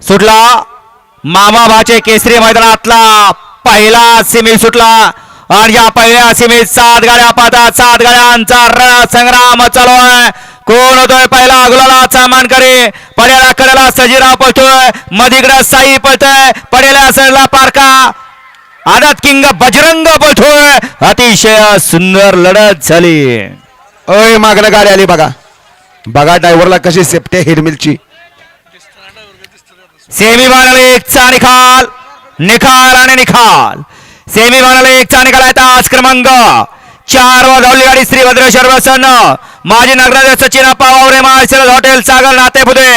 सुटला. मामाबाचे केसरी मैदानातला पहिला सिमी सुटला. आणि या पहिल्या सिमीत सात गाड्या पाहतात सात गाड्यांचा रण संग्राम चालू आहे. कोण होतोय पहिला? अगलाला सामान करे पडेला कडेला सजीराव पळतोय. मधीकडे साई पळतोय. पडेला सरला पारका. आदत किंग बजरंग पळतोय. अतिशय सुंदर लढत झाली. अय मागणं गाडी आली बघा. बघा ड्रायव्हरला कशी सेफ्टी हिरमिलची सेमी फायनल एकचा निकाल. निकाल आणि निकाल सेमी फायनल एकचा निकाल आहे तास क्रमांक चार व धावली गाडी श्री भद्रेश्वर वसन माजी नगराध्यक्ष सचिन पावावरे मार्शल हॉटेल सागर नातेपुते.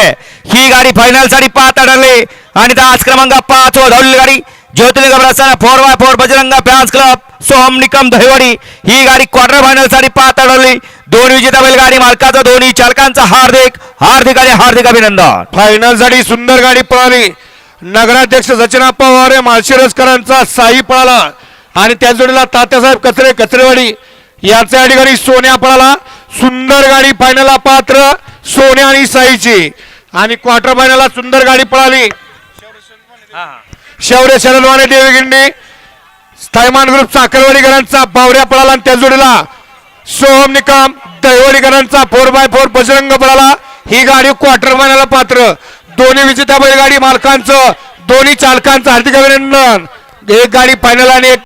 ही गाडी फायनलसाठी पाच ठरली आणि तास क्रमांक पाच व धावली गाडी Jyotiling Prasanna four by four Bajrang fans club Soham Nikam Dahiwadi ही गाडी क्वार्टर फायनलसाठी पाच अडवली दोन विजेता बैलगाडी मालकाचा दोन्ही चालकांचा हार्दिक हार्दिक आणि हार्दिक अभिनंदन. फायनलसाठी सुंदर गाडी पळाली. नगराध्यक्ष सचिनाप्पा पवार माळशिरसकरांचा साई पळाला. आणि त्या जोडीला तात्यासाहेब कचरे कचरेवाडी याच्या गाडी सोन्या पळाला. सुंदर गाडी फायनलला पात्र सोन्या आणि साईची. आणि क्वार्टर फायनलला सुंदर गाडी पळाली. शौर्य शरदवाने देवगिंडी स्थायमान ग्रुप साखरवाडीकरांचा बावऱ्या पळाला आणि त्या जोडीला सोहम निकम दैवडीकरांचा फोर बाय फोर बजरंग बळाला ही गाडी क्वार्टर मानायला पात्र. दोन्ही विजेत्या बैलगाडी मालकांचं दोन्ही चालकांचं हार्दिक अभिनंदन. एक गाडी फायनल आणि एक